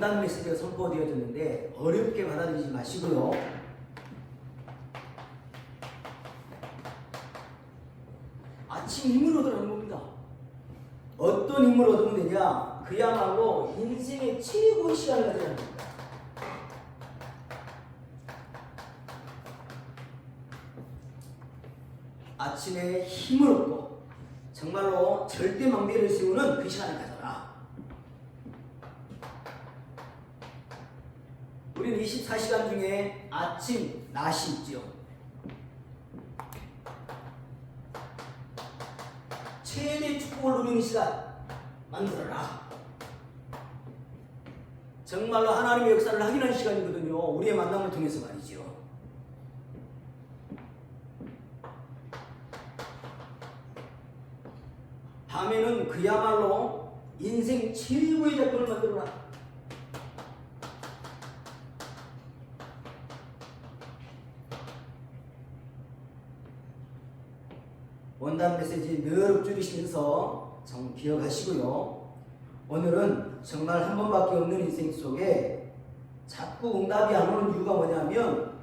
원단 메시지가 선포되어졌는데 어렵게 받아들이지 마시고요. 아침 힘을 얻으라는 겁니다. 어떤 힘을 얻으면 되냐? 그야말로 인생의 최고의 시간을 가지라는 겁니다. 아침에 힘을 얻고 정말로 절대 망대를 세우는 그 시간을 가져라. 우리는 24시간 중에 아침, 낮이 있지요. 최대 축복을 누리는 시간 만들어라. 정말로 하나님의 역사를 확인하는 시간이거든요. 우리의 만남을 통해서 말이지요. 밤에는 그야말로 인생 최고의 작품을 만들어라. 원단 메시지 늘 읊조리시면서 정 기억하시고요. 오늘은 정말 한 번밖에 없는 인생 속에 자꾸 응답이 안 오는 이유가 뭐냐면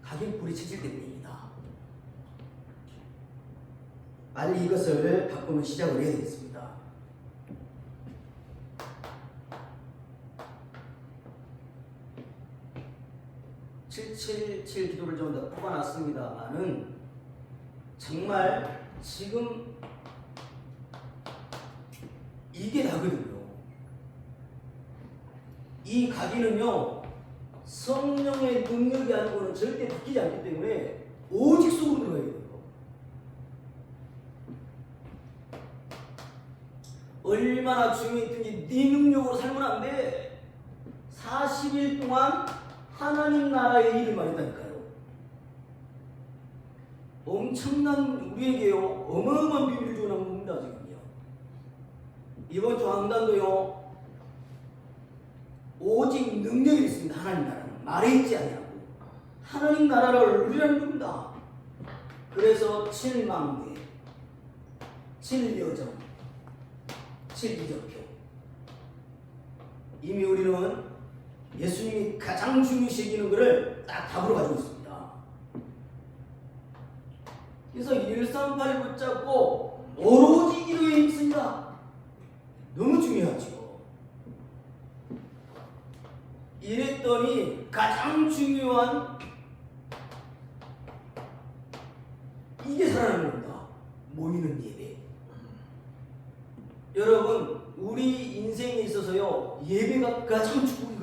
가격 불이 쳐질 때문입니다. 빨리 이것을 바꾸는 시작을 해야 되겠습니다. (777) 기도를 좀더 뽑아놨습니다만은 정말 지금 이게 다거든요. 이 각인은요 성령의 능력이 아니고는 절대 바뀌지 않기 때문에 오직 속으로 들어가야 돼요. 얼마나 중요했든지 네 능력으로 살면 안 돼. 40일 동안 하나님 나라의 일을 말했다니까요. 엄청난 우리에게요 어마어마한 비밀을 겁니다 지금요. 이번 주 황단도요 오직 능력이 있습니다. 하나님 나라는 말에 있지 아니하고 하나님 나라를 누리라는 겁니다. 그래서 칠망대, 칠여정, 칠이적표 이미 우리는 예수님이 가장 중요시 여기는 것을 딱 답으로 가지고 있습니다. 그래서 138 붙잡고 오로지 기도에 힘씁니다. 너무 중요하죠. 이랬더니 가장 중요한 이게 살아나는 겁니다. 모이는 예배. 여러분, 우리 인생에 있어서요, 예배가 가장 축복이거든요.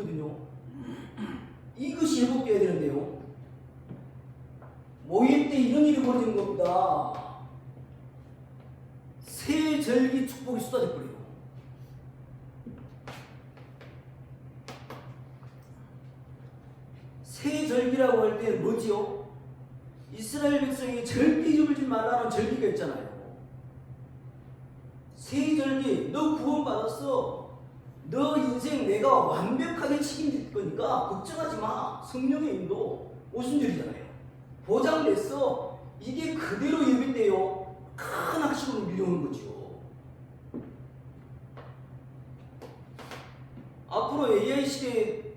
이것이 회복돼야 되는데요. 모일 때 이런 일이 벌어지는 겁니다. 새 절기 축복이 쏟아져 버려요. 새 절기라고 할 때 뭐지요? 이스라엘 백성이 절기 줄 말라는 절기가 있잖아요. 새 절기, 너 구원받았어. 너 인생 내가 완벽하게 책임질 거니까 걱정하지 마. 성령의 인도 오순절이잖아요. 보장됐어. 이게 그대로 예배 때요. 큰 학식으로 밀려오는 거죠. 앞으로 AI 시대에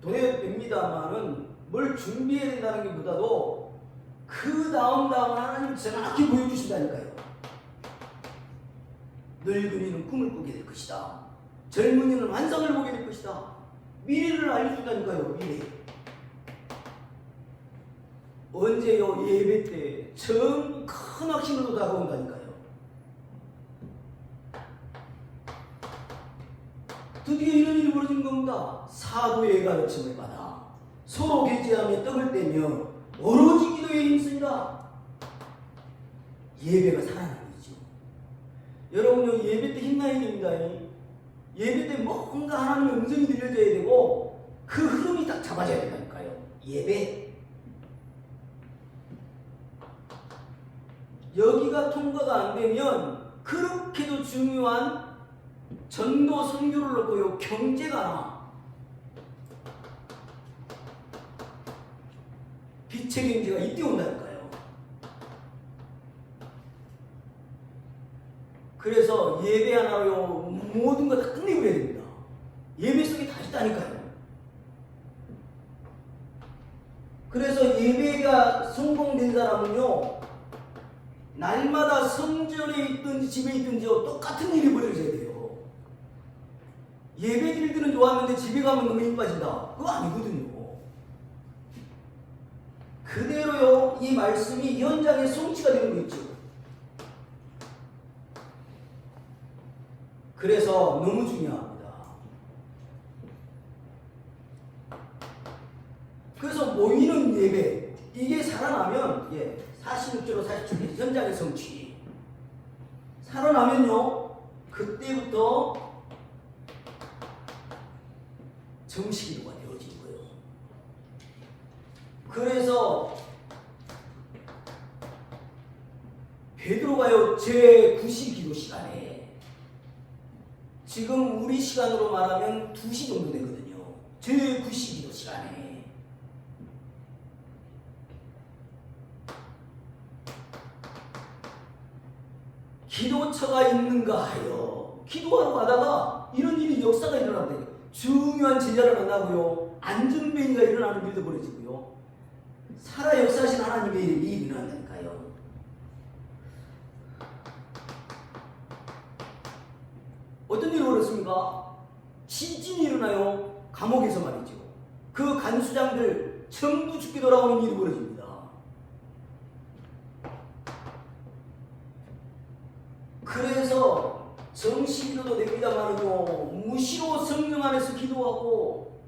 도래됩니다만은 뭘 준비해야 된다는 게 보다도 그 다음 다음 하나님 정확히 보여주신다니까요. 늙은이는 꿈을 꾸게 될 것이다. 젊은이는 환상을 보게 될 것이다. 미래를 알려준다니까요, 미래. 언제요? 예배 때 처음 큰 확신으로 다가온다니까요. 드디어 이런 일이 벌어진 겁니다. 사도의 가르침을 받아 서로 계제하며 떡을 떼며 오로지 기도에 힘씁니다. 예배가 살아나는 거죠. 여러분요 예배 때 힘나야 됩니다. 예배 때 뭔가 하나님의 음성이 들려져야 되고 그 흐름이 딱 잡아져야 된다니까요. 예배. 여기가 통과가 안 되면 그렇게도 중요한 전도 선교를 놓고 요 경제가 나와. 빛의 경제가 이때 온다니까요. 그래서 예배 하나로 모든 거 다 끝내버려야 됩니다. 예배 속에 다 있다니까요. 그래서 예배가 성공된 사람은요, 날마다 성전에 있든지 집에 있든지 똑같은 일이 벌어져야 돼요. 예배 때는 좋았는데 집에 가면 너무 힘 빠진다. 그거 아니거든요. 그대로요, 이 말씀이 현장에 성취가 되는 거 있죠. 그래서 너무 중요합니다. 그래서 모이는 예배 이게 살아나면 예, 46절로 47절 현장의 성취 살아나면요 그때부터 정식기도가 되어지는 거예요. 그래서 베드로가요 제 9시 기도 시간에 지금 우리 시간으로 말하면 2시 정도 되거든요. 제 9시 기도 시간에. 기도처가 있는가 하여 기도하러 가다가 이런 일이 역사가 일어난다니까 중요한 제자를 만나고요. 안전뱅이가 일어나는 일도 벌어지고요. 살아 역사하신 하나님의 일이 일어난다니까요 벌어졌습니까? 지진이 일어나요? 감옥에서 말이죠. 그 간수장들 전부 죽게 돌아오는 일이 벌어집니다. 그래서 정식기도도 됩니다만은요 무시로 성령 안에서 기도하고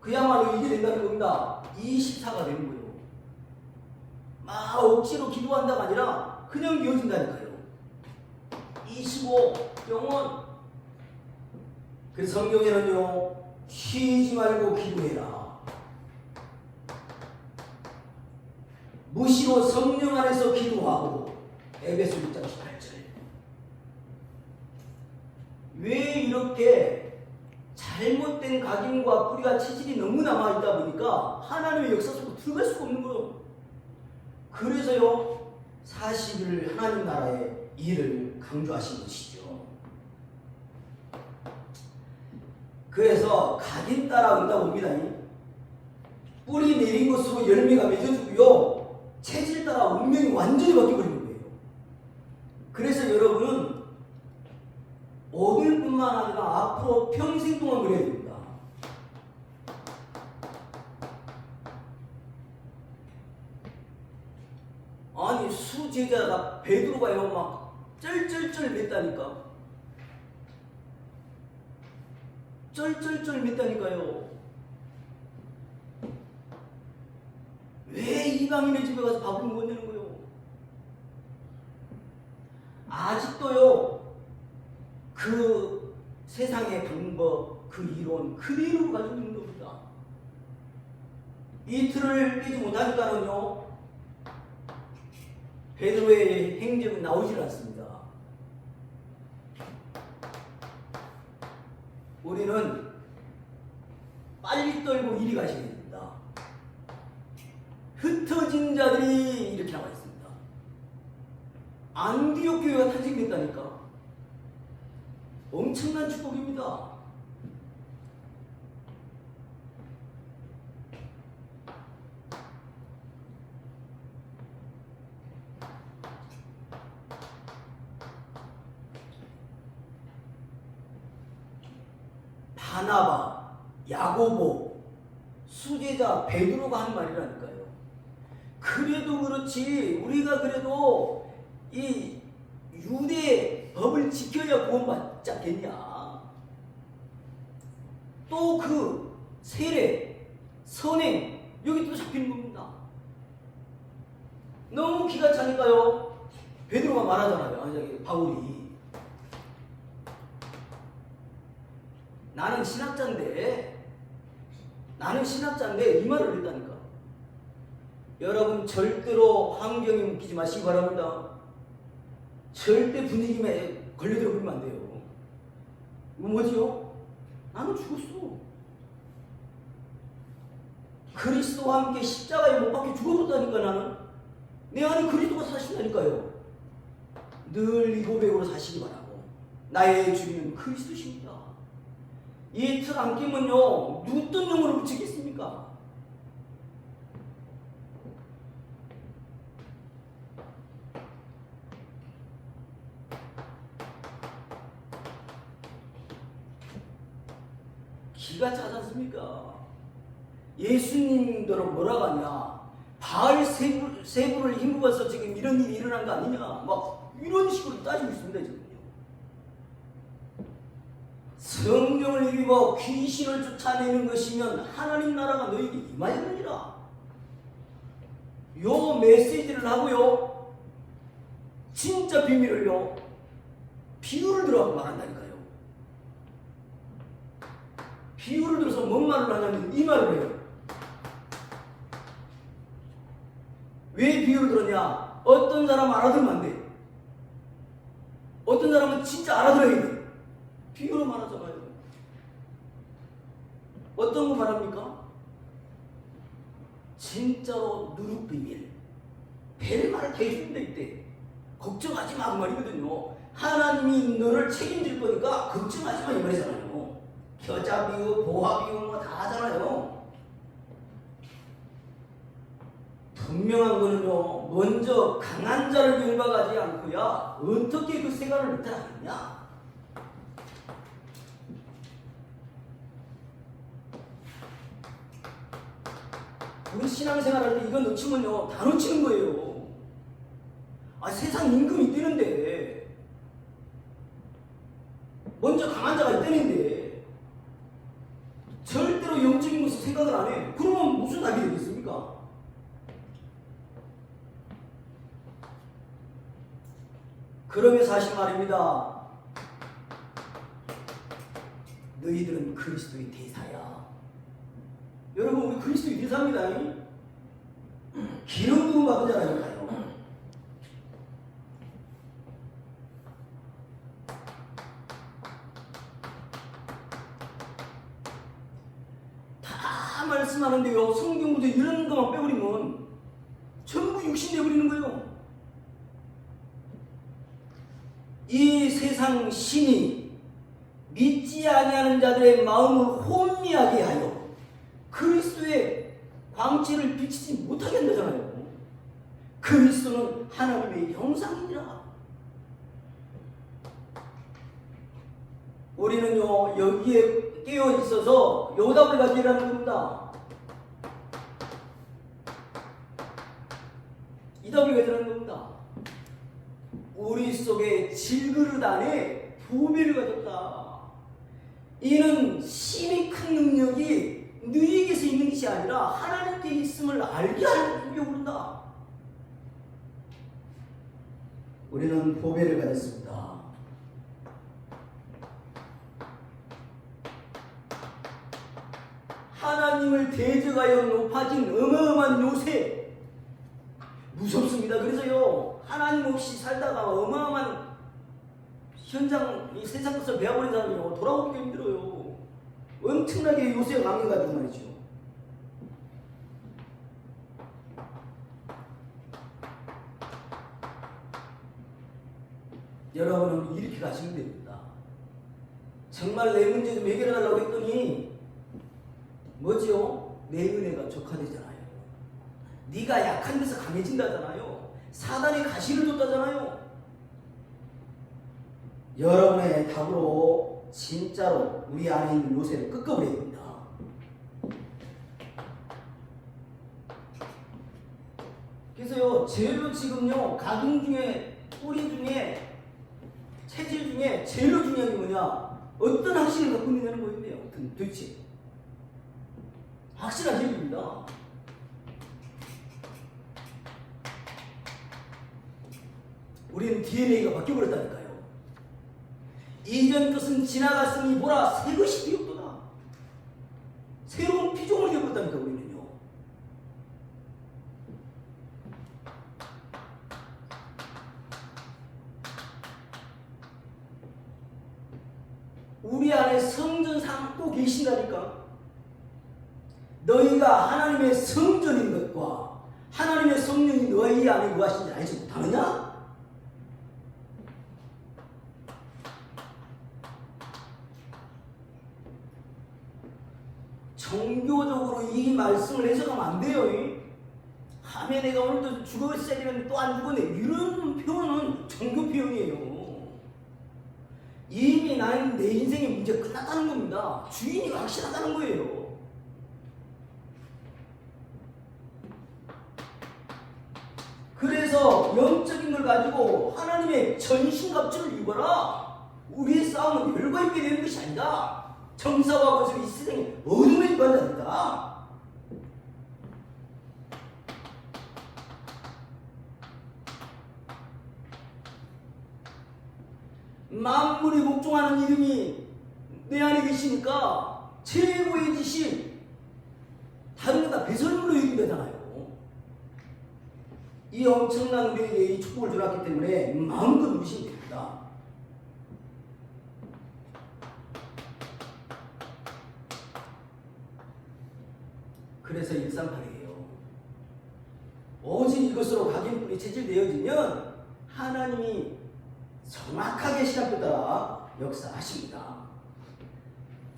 그야말로 이게 된다는 겁니다. 24가 되는 거예요. 막 억지로 기도한다가 아니라 그냥 이어진다니까요. 25 영원 그 성경에는요 쉬지 말고 기도해라. 무시로 성령 안에서 기도하고 에베소 6장 18절 왜 이렇게 잘못된 각인과 뿌리가 체질이 너무 남아있다 보니까 하나님의 역사 속으로 들어갈 수가 없는 거예요. 그래서요 40일 하나님 나라의 일을 강조하신 것이죠 그래서 각인 따라 온다 봅니다. 뿌리 내린 것으로 열매가 맺어지고요. 체질 따라 운명이 완전히 바뀌어버린 거예요. 그래서 여러분은 오늘뿐만 아니라 앞으로 평생 동안 그래야 됩니다. 아니 수제자가 베드로가요 막 쩔쩔쩔 맸다니까 쩔쩔쩔 맸다니까요. 왜 이방인의 집에 가서 밥을 못 내는 거예요? 아직도요 그 세상의 방법 그 이론 그대로 가지고 있는 겁니다. 이틀을 깨지 못하니까는요 베드로의 행적은 나오질 않습니다 우리는 빨리 떨고 이리 가셔야 됩니다. 흩어진 자들이 이렇게 나와 있습니다. 안디옥 교회가 탄생됐다니까. 엄청난 축복입니다. 바나바, 야고보, 수제자 베드로가 한 말이라니까요. 그래도 그렇지 우리가 그래도 이 유대 법을 지켜야 구원받지 않겠냐. 또 그 세례, 선행, 여기 또 잡히는 겁니다. 너무 기가 차니까요. 베드로가 말하잖아요. 아니, 바울이. 나는 신학자인데, 나는 신학자인데 이 말을 했다니까. 여러분 절대로 환경에 묶이지 마시기 바랍니다. 절대 분위기에 걸려들어 버리면 안 돼요. 뭐지요? 나는 죽었어. 그리스도와 함께 십자가에 못 박혀 죽어졌다니까 나는. 내 안에 그리스도가 사신다니까요. 늘 이 고백으로 사시기 바라고 나의 주님은 그리스도십니다. 이 틀 안 끼면요 누구 어떤 영으로 붙이겠습니까? 기가 차지 않습니까? 예수님들은 뭐라고 하냐? 바알 세부, 세부를 힘입어서 지금 이런 일이 일어난 거 아니냐? 막 이런 식으로 따지고 있습니다, 지금요. 성령을 입어 귀신을 쫓아내는 것이면 하나님 나라가 너에게 임하였느니라. 요 메시지를 하고요. 진짜 비밀을요. 비유를 들어가고 말한다니까요. 비유를 들어서 뭔 말을 하냐면 이 말을 해요. 왜 비유를 들었냐? 어떤 사람 알아들으면 안 돼. 어떤 사람은 진짜 알아들어야 돼. 비유로 말하잖아요. 어떤 거 말합니까? 진짜로 누룩 비밀. 별 말을 대주는데 이때. 걱정하지 마 그 말이거든요. 하나님이 너를 책임질 거니까 걱정하지 마 이 말이잖아요. 겨자 비유, 보화 비유 뭐 다 하잖아요. 분명한 거는요. 먼저 강한 자를 열박하지 않고야 어떻게 그 생활을 못하겠냐? 우리 신앙생활할 때 이거 놓치면요 다 놓치는 거예요. 아 세상 임금이 뛰는데 먼저 강한 자가 있다는데 절대로 영적인 것을 생각을 안 해. 그러면 무슨 답이 되겠습니까? 그러면 사실 말입니다. 너희들은 그리스도의 대사야. 여러분 우리 그리스도의 대사입니다. 기름 부음 받은 자라니까요. 다 말씀하는데요. 성경부터 이런 것만 빼버리면 전부 육신 돼버리는 거예요. 이 세상 신이 믿지 아니하는 자들의 마음을 혼미하게 하여 그리스도의 광채를 비치지 못하게 한다잖아요. 그리스도는 하나님의 형상이니라. 우리는요 여기에 깨어 있어서 요답을 가지라는 겁니다. 이 답을 가지라는 겁니다. 우리 속에 질그릇 안에 보배를 가졌다. 이는 심히 큰 능력이 너희에게서 있는 것이 아니라 하나님께 있음을 알게 하려고 그런다. 우리는 보배를 가졌습니다. 하나님을 대적하여 높아진 어마어마한 요새 무섭습니다. 그래서요 하나님 없이 살다가 어마어마한 현장 이 세상 것을 배워버린 사람이요 돌아오기가 힘들어요. 엄청나게 요새가 강해가지고 말이죠. 여러분은 이렇게 가시면 됩니다. 정말 내 문제 좀 해결해 달라고 했더니 뭐지요? 내 은혜가 족하되잖아요. 네가 약한 데서 강해진다잖아요. 사단이 가시를 줬다잖아요. 여러분의 답으로 진짜로 우리 안에 있는 요새를 끄꺼버려야 됩니다. 그래서요, 제일 지금요, 가동 중에, 뿌리 중에, 체질 중에 제일 중요한 게 뭐냐? 어떤 확신을 갖고 있느냐는 거인데요. 도대체. 확실한 힘입니다. 우리는 DNA가 바뀌어버렸다니까요. 이전 것은 지나갔으니 보라 새 것이 되었도다. 새로운 피조물이 되어버렸다니까 우리는요. 우리 안에 성전 삼고 계시다니까. 너희가 하나님의 성전인 것과 하나님의 성령이 너희 안에 무하신지 알지 못하느냐? 정교적으로 이 말씀을 해석하면 안 돼요. 이. 하면 내가 오늘도 죽었어야 되는데 또 안 죽었네. 이런 표현은 정교 표현이에요. 이미 나는 내 인생의 문제가 끝났다는 겁니다. 주인이 확실하다는 거예요. 그래서 영적인 걸 가지고 하나님의 전신갑주를 입어라. 우리의 싸움은 별거 있게 되는 것이 아니다. 정사와 것을 이 세상에 어둠에 관한다. 만물이 복종하는 이름이 내 안에 계시니까 최고의 지신 다른 거 다 배설물로 얘기되잖아요. 이 엄청난 우리에게 이 축복을 주었기 때문에 마음껏 누리시면 됩니다. 그래서 138이에요. 오직 이것으로 각인뿔이 체질되어지면 하나님이 정확하게 따라 역사하십니다.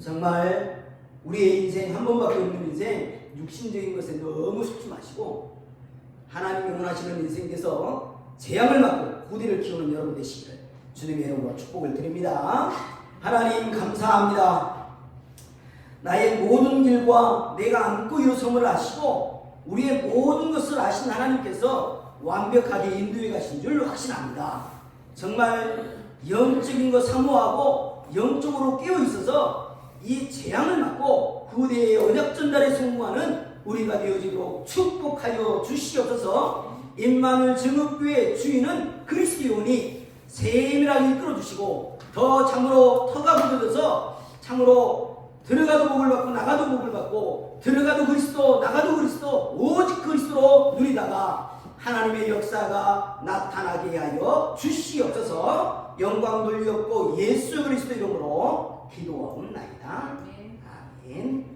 정말 우리의 인생 한 번밖에 없는 인생 육신적인 것에 너무 속지 마시고 하나님이 원하시는 인생에서 재앙을 맞고 구디를 키우는 여러분 되시기를 주님의 이름으로 축복을 드립니다. 하나님 감사합니다. 나의 모든 길과 내가 안고 일어섬을 아시고 우리의 모든 것을 아신 하나님께서 완벽하게 인도해 가신 줄 확신합니다. 정말 영적인 거 사모하고 영적으로 깨어 있어서 이 재앙을 맞고 후대의 언약 전달에 성공하는 우리가 되어지도록 축복하여 주시옵소서. 임마누엘 증업교회 주인은 그리스도이오니 세밀하게 이끌어 주시고 더 참으로 터가 굳어져서 참으로 들어가도 복을 받고 나가도 복을 받고 들어가도 그리스도 나가도 그리스도 오직 그리스도로 누리다가 하나님의 역사가 나타나게 하여 주시옵소서 영광 돌리옵고 예수 그리스도 이름으로 기도하옵나이다. 네. 아멘.